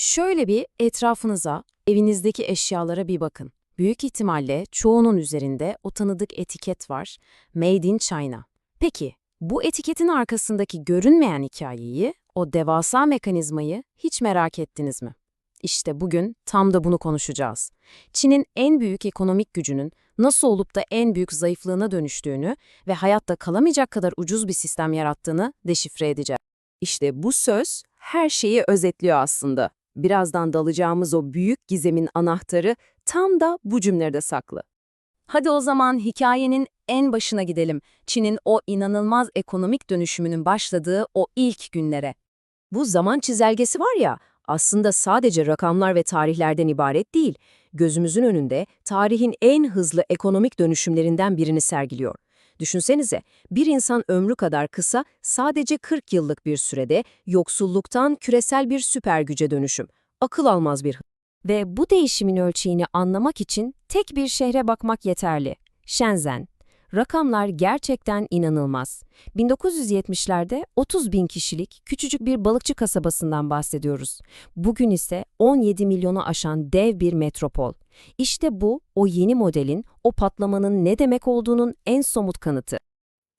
Şöyle bir etrafınıza, evinizdeki eşyalara bir bakın. Büyük ihtimalle çoğunun üzerinde o tanıdık etiket var. Made in China. Peki, bu etiketin arkasındaki görünmeyen hikayeyi, o devasa mekanizmayı hiç merak ettiniz mi? İşte bugün tam da bunu konuşacağız. Çin'in en büyük ekonomik gücünün nasıl olup da en büyük zayıflığına dönüştüğünü ve hayatta kalamayacak kadar ucuz bir sistem yarattığını deşifre edeceğiz. İşte bu söz her şeyi özetliyor aslında. Birazdan dalacağımız o büyük gizemin anahtarı tam da bu cümlede saklı. Hadi o zaman hikayenin en başına gidelim. Çin'in o inanılmaz ekonomik dönüşümünün başladığı o ilk günlere. Bu zaman çizelgesi var ya, aslında sadece rakamlar ve tarihlerden ibaret değil, gözümüzün önünde tarihin en hızlı ekonomik dönüşümlerinden birini sergiliyor. Düşünsenize, bir insan ömrü kadar kısa, sadece 40 yıllık bir sürede yoksulluktan küresel bir süper güce dönüşüm. Akıl almaz bir Ve bu değişimin ölçeğini anlamak için tek bir şehre bakmak yeterli. Shenzhen. Rakamlar gerçekten inanılmaz. 1970'lerde 30 bin kişilik küçücük bir balıkçı kasabasından bahsediyoruz. Bugün ise 17 milyonu aşan dev bir metropol. İşte bu, o yeni modelin, o patlamanın ne demek olduğunun en somut kanıtı.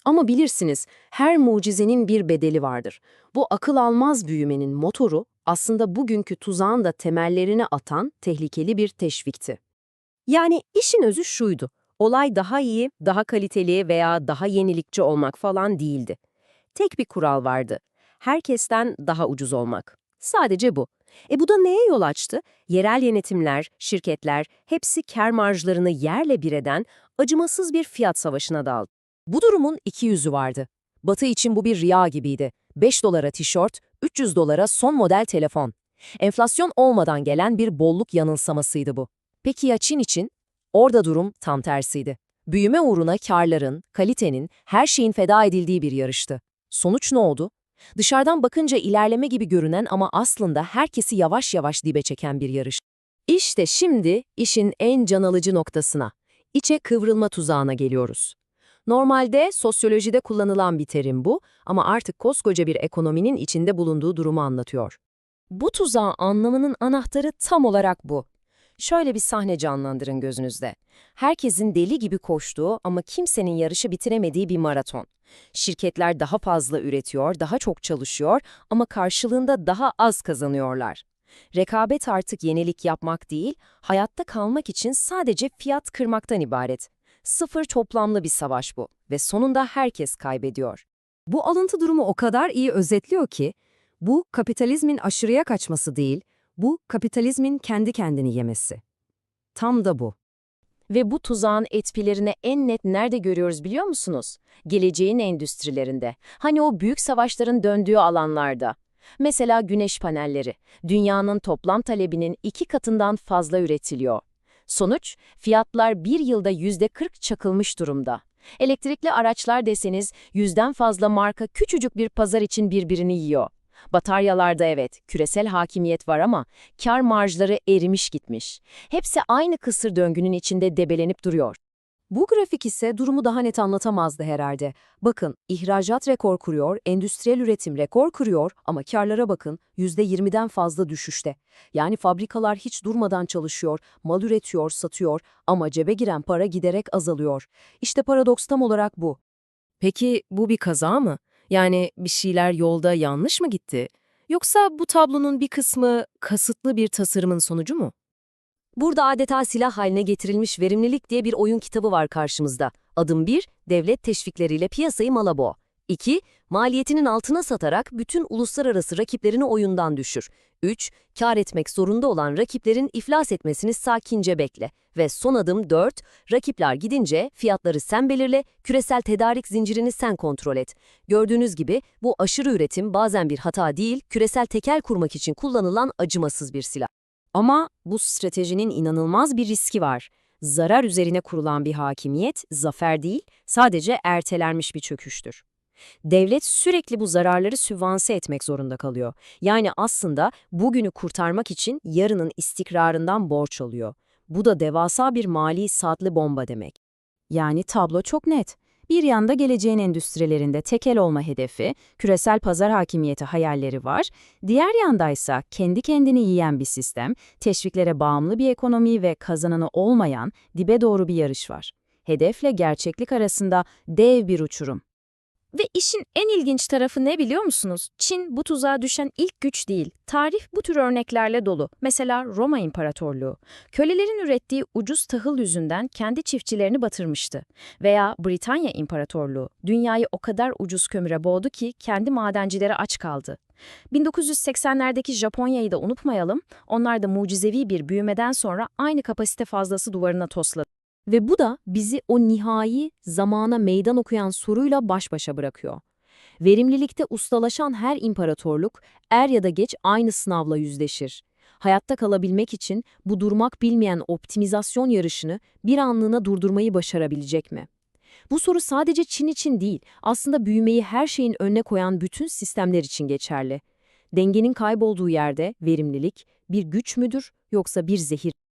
Ama bilirsiniz, her mucizenin bir bedeli vardır. Bu akıl almaz büyümenin motoru aslında bugünkü tuzağın da temellerini atan tehlikeli bir teşvikti. Yani işin özü şuydu. Olay daha iyi, daha kaliteli veya daha yenilikçi olmak falan değildi. Tek bir kural vardı. Herkesten daha ucuz olmak. Sadece bu. E bu da neye yol açtı? Yerel yönetimler, şirketler hepsi kar marjlarını yerle bir eden acımasız bir fiyat savaşına daldı. Bu durumun iki yüzü vardı. Batı için bu bir rüya gibiydi. 5 dolara tişört, 300 dolara son model telefon. Enflasyon olmadan gelen bir bolluk yanılsamasıydı bu. Peki ya Çin için? Orada durum tam tersiydi. Büyüme uğruna karların, kalitenin, her şeyin feda edildiği bir yarıştı. Sonuç ne oldu? Dışarıdan bakınca ilerleme gibi görünen ama aslında herkesi yavaş yavaş dibe çeken bir yarış. İşte şimdi işin en can alıcı noktasına, içe kıvrılma tuzağına geliyoruz. Normalde sosyolojide kullanılan bir terim bu ama artık koskoca bir ekonominin içinde bulunduğu durumu anlatıyor. Bu tuzağın anlamının anahtarı tam olarak bu. Şöyle bir sahne canlandırın gözünüzde. Herkesin deli gibi koştuğu ama kimsenin yarışı bitiremediği bir maraton. Şirketler daha fazla üretiyor, daha çok çalışıyor ama karşılığında daha az kazanıyorlar. Rekabet artık yenilik yapmak değil, hayatta kalmak için sadece fiyat kırmaktan ibaret. Sıfır toplamlı bir savaş bu ve sonunda herkes kaybediyor. Bu alıntı durumu o kadar iyi özetliyor ki, bu kapitalizmin aşırıya kaçması değil, bu kapitalizmin kendi kendini yemesi. Tam da bu. Ve bu tuzağın etkilerini en net nerede görüyoruz biliyor musunuz? Geleceğin endüstrilerinde. Hani o büyük savaşların döndüğü alanlarda. Mesela güneş panelleri. Dünyanın toplam talebinin iki katından fazla üretiliyor. Sonuç, fiyatlar bir yılda %40 çakılmış durumda. Elektrikli araçlar deseniz yüzden fazla marka küçücük bir pazar için birbirini yiyor. Bataryalarda evet, küresel hakimiyet var ama kar marjları erimiş gitmiş. Hepsi aynı kısır döngünün içinde debelenip duruyor. Bu grafik ise durumu daha net anlatamazdı herhalde. Bakın, ihracat rekor kuruyor, endüstriyel üretim rekor kuruyor ama karlara bakın, %20'den fazla düşüşte. Yani fabrikalar hiç durmadan çalışıyor, mal üretiyor, satıyor ama cebe giren para giderek azalıyor. İşte paradoks tam olarak bu. Peki bu bir kaza mı? Yani bir şeyler yolda yanlış mı gitti? Yoksa bu tablonun bir kısmı kasıtlı bir tasarımın sonucu mu? Burada adeta silah haline getirilmiş verimlilik diye bir oyun kitabı var karşımızda. Adım 1, devlet teşvikleriyle piyasayı malabo. 2, maliyetinin altına satarak bütün uluslararası rakiplerini oyundan düşür. 3, kar etmek zorunda olan rakiplerin iflas etmesini sakince bekle. Ve son adım 4, rakipler gidince fiyatları sen belirle, küresel tedarik zincirini sen kontrol et. Gördüğünüz gibi bu aşırı üretim bazen bir hata değil, küresel tekel kurmak için kullanılan acımasız bir silah. Ama bu stratejinin inanılmaz bir riski var. Zarar üzerine kurulan bir hakimiyet, zafer değil, sadece ertelenmiş bir çöküştür. Devlet sürekli bu zararları sübvanse etmek zorunda kalıyor. Yani aslında bugünü kurtarmak için yarının istikrarından borç alıyor. Bu da devasa bir mali saatli bomba demek. Yani tablo çok net. Bir yanda geleceğin endüstrilerinde tekel olma hedefi, küresel pazar hakimiyeti hayalleri var. Diğer yandaysa kendi kendini yiyen bir sistem, teşviklere bağımlı bir ekonomi ve kazananı olmayan dibe doğru bir yarış var. Hedefle gerçeklik arasında dev bir uçurum. Ve işin en ilginç tarafı ne biliyor musunuz? Çin bu tuzağa düşen ilk güç değil. Tarih bu tür örneklerle dolu. Mesela Roma İmparatorluğu. Kölelerin ürettiği ucuz tahıl yüzünden kendi çiftçilerini batırmıştı. Veya Britanya İmparatorluğu. Dünyayı o kadar ucuz kömüre boğdu ki kendi madencileri aç kaldı. 1980'lerdeki Japonya'yı da unutmayalım. Onlar da mucizevi bir büyümeden sonra aynı kapasite fazlası duvarına tosladı. Ve bu da bizi o nihai, zamana meydan okuyan soruyla baş başa bırakıyor. Verimlilikte ustalaşan her imparatorluk er ya da geç aynı sınavla yüzleşir. Hayatta kalabilmek için bu durmak bilmeyen optimizasyon yarışını bir anlığına durdurmayı başarabilecek mi? Bu soru sadece Çin için değil, aslında büyümeyi her şeyin önüne koyan bütün sistemler için geçerli. Dengenin kaybolduğu yerde verimlilik bir güç müdür yoksa bir zehir?